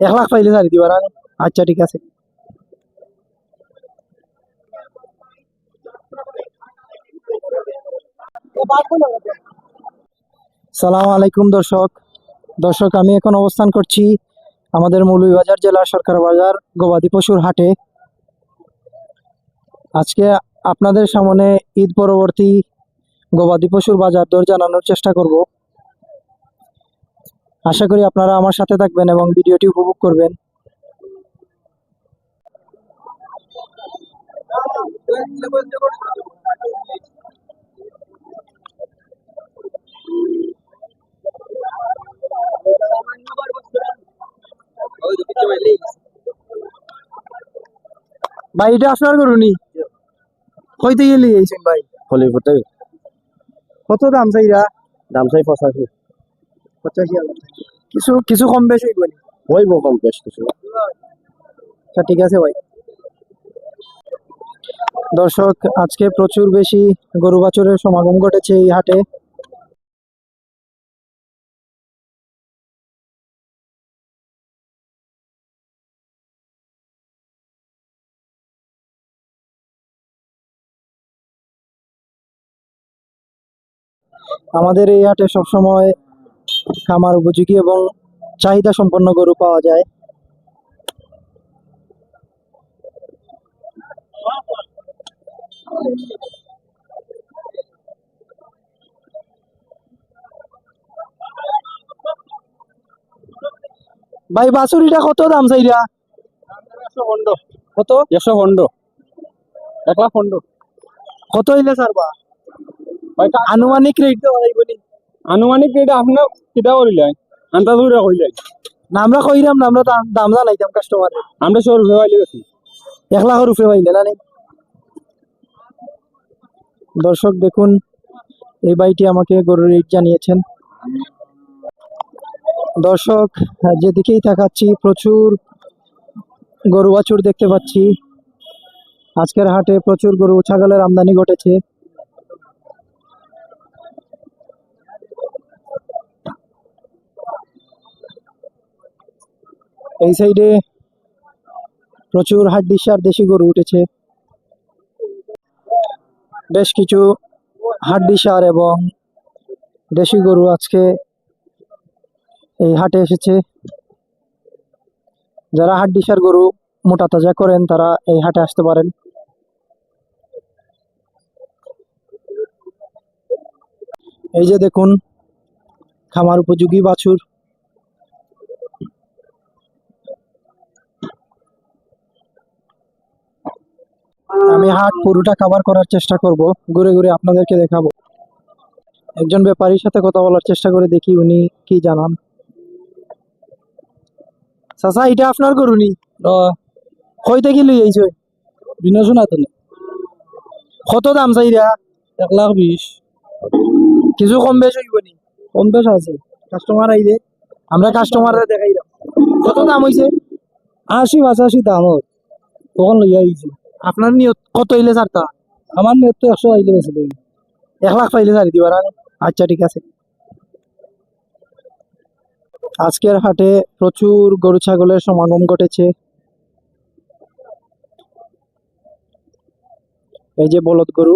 এক লাখ পাইলে ছাড়ি দিবা না আচ্ছা ঠিক আছে। সালাম আলাইকুম, দর্শক। দর্শক, আমি এখন অবস্থান করছি আমাদের মৌলভীবাজার জেলার সরকার বাজার গবাদি পশুর হাটে। আজকে আপনাদের সামনে ঈদ পরবর্তী গবাদি পশুর বাজার দর জানানোর চেষ্টা করব। আশা করি আপনারা আমার সাথে থাকবেন এবং ভিডিওটি উপভোগ করবেন। ভাই এটা আপনার করুনি কইতে গেলি এইছেন ভাই? হলিউড। থেকে কত দাম চাইরা? দাম চাই পঁচাশি। পঁচাশি হাজার। কিছু কিছু কম বেশি হইব? ওই কম বেশ কিছু। আচ্ছা ঠিক আছে ভাই। দর্শক আজকে প্রচুর বেশি গরু বাছুরের সমাগম ঘটেছে এই হাটে। আমাদের এই হাটে সবসময় খামার উপযোগী এবং চাহিদা সম্পন্ন গরু পাওয়া যায়। ভাই বাছুরিটা কত দাম চাইরা? কত? একশো খন্ড এক লাখ কত হইলে ভাই আনুমানিক রেট দেওয়া আনুমানিক রেট আপনার কিতা করিলেন আন্দাজ করে কইলেন না আমরা কইরাম না আমরা দাম- জানাইতাম কাস্টমার আমরা সব রুপে পাইলে গেছি এক লাখের উপরে পাইলে না দর্শক দেখুন এই বাইটি আমাকে গরুর রেট জানিয়েছেন। দর্শক যেদিকেই তাকাচ্ছি প্রচুর গরু বাছুর দেখতে পাচ্ছি। আজকের হাটে প্রচুর গরু ছাগলের আমদানি ঘটেছে। এই সাইডে প্রচুর হাড্ডিসার দেশি গরু উঠেছে। বেশ কিছু হাড্ডিসার এবং দেশি গরু আজকে এই হাটে এসেছে। যারা হাড্ডিসার গরু মোটা তাজা করেন, তারা এই হাটে আসতে পারেন। এই যে দেখুন, খামার উপযোগী বাছুর। আমি হাট পুরোটা কভার করার চেষ্টা করব। ঘুরে ঘুরে আপনাদেরকে দেখাবো। একজন ব্যাপারীর সাথে কথা বলার চেষ্টা করে দেখি উনি কি জানান। চাচা এটা আপনার গরুনি কইতে কি লই আইছো? বিনা শোনা তো কত দাম চাইরা এক লাখ বিশ। কিছু কম বেশ হইব নি? কম বেশ আছে। কাস্টমার আইলে। আমরা কাস্টমাররা দেখাইলাম। কত দাম হইছে? আশি পঁচাশি দাম তখন লইয়া আইছি। আপনার নিয়ত কত হইলে ছাড়তা আমার নিয়ত তো একশো আইলে গেছে দেখি এক লাখ পাইলে ছাড়ি দিবার আচ্ছা ঠিক আছে। আজকের হাটে প্রচুর গরু ছাগলের সমাগম ঘটেছে। এই যে বলদ গরু।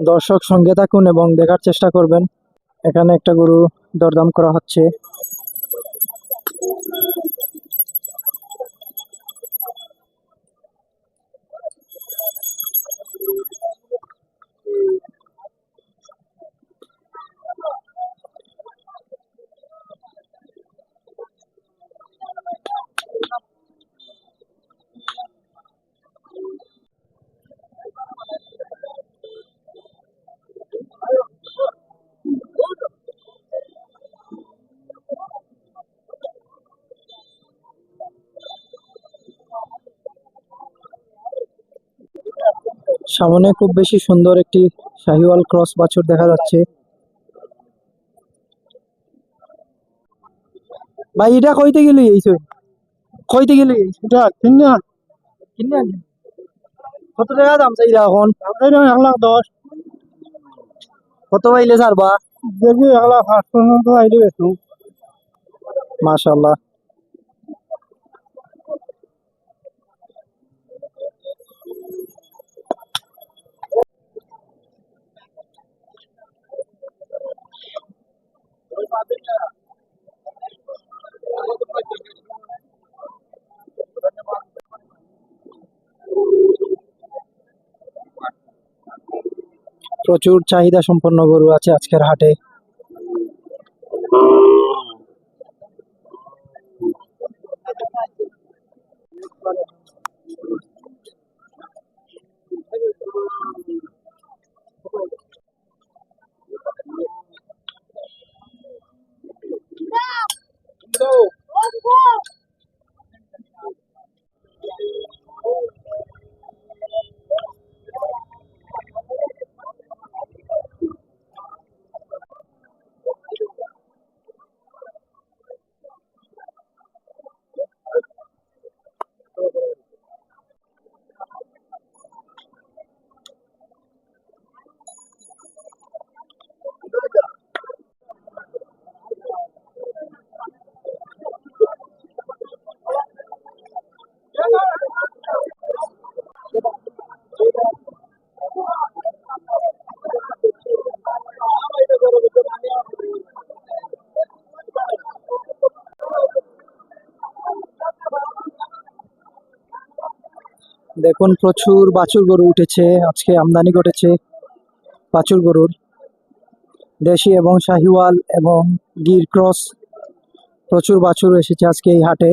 দর্শক সঙ্গে থাকুন এবং দেখার চেষ্টা করবেন। এখানে একটা গরু দরদাম করা হচ্ছে। সামনে খুব বেশি সুন্দর একটি শাহিওয়াল ক্রস বাছুর দেখা যাচ্ছে। ভাই এটা কইতে গেলি এইছো কইতে গেলি? এটা কিনে আনছি কত টাকা দাম চাইরা এখন? এক লাখ দশ। কত পাইলে ছাড়বা? দেখবি এক লাখ আটশো তো আইলে বেশি মাশাল্লাহ প্রচুর চাহিদা সম্পন্ন গরু আছে আজকের হাটে। দেখুন, প্রচুর বাছুর গরু উঠেছে, আজকে আমদানি ঘটেছে বাছুর গরুর। দেশি এবং শাহিওয়াল এবং গির ক্রস, প্রচুর বাছুর এসেছে আজকে এই হাটে।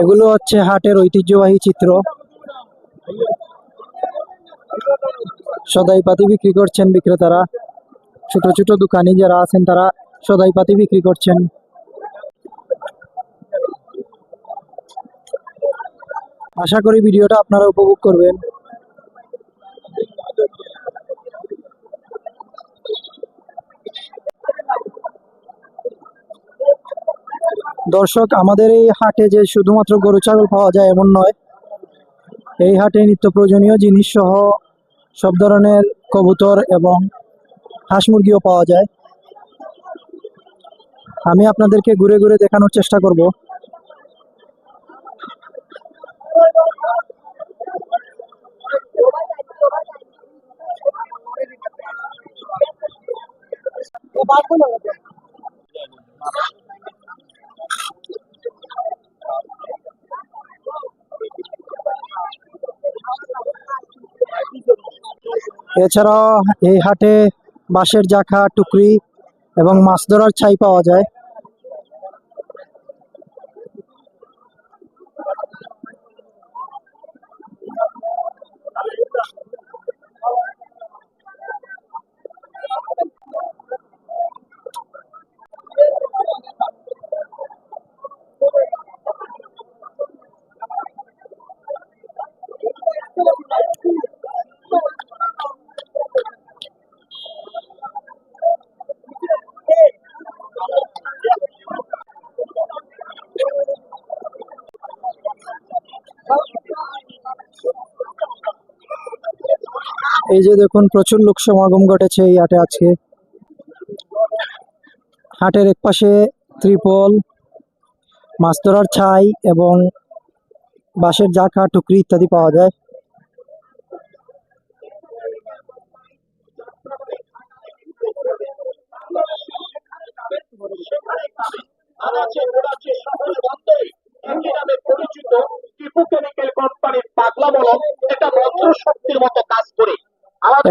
এগুলো হচ্ছে হাটের ঐতিহ্যবাহী চিত্র। সদাই পাতি বিক্রি করছেন বিক্রেতারা। ছোট ছোট দোকানি যারা আছেন তারা সদাই পাতি বিক্রি করছেন। আশা করি ভিডিওটা আপনারা উপভোগ করবেন। দর্শক, আমাদের এই হাটে যে শুধুমাত্র গরু, ছাগল পাওয়া যায় এমন নয়। এই হাটে নিত্য প্রয়োজনীয় জিনিস সহ সব ধরনের কবুতর এবং হাঁস মুরগিও পাওয়া যায়। আমি আপনাদেরকে ঘুরে ঘুরে দেখানোর চেষ্টা করব। এছাড়াও এই হাটে বাঁশের জাখা টুকরি এবং মাছ ধরার ছাই পাওয়া যায়। এই যে দেখুন, প্রচুর লোক সমাগম ঘটেছে এই হাটে আজকে। হাটের এক পাশে ত্রিপল মাছ ধরার ছাই এবং বাঁশের জাখা টুকরি ইত্যাদি পাওয়া যায়।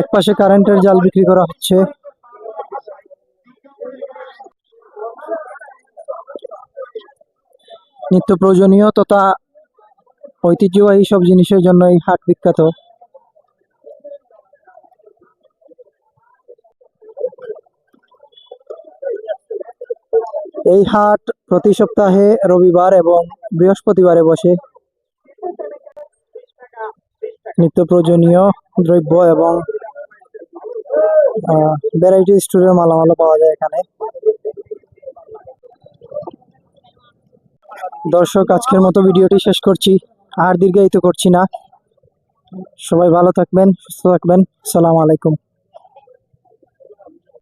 এক পাশে কারেন্টের জাল বিক্রি করা হচ্ছে। নিত্য প্রয়োজনীয় তথা ঐতিহ্যবাহী সব জিনিসের জন্য এই হাট বিখ্যাত। এই হাট প্রতি সপ্তাহে রবিবার এবং বৃহস্পতিবারে বসে। নিত্য প্রয়োজনীয় দ্রব্য এবং ভ্যারাইটি স্টোরের মালামালও পাওয়া যায় এখানে। দর্শক, আজকের মতো ভিডিওটি শেষ করছি। আর দীর্ঘায়িত করছি না। সবাই ভালো থাকবেন, সুস্থ থাকবেন। সালাম আলাইকুম।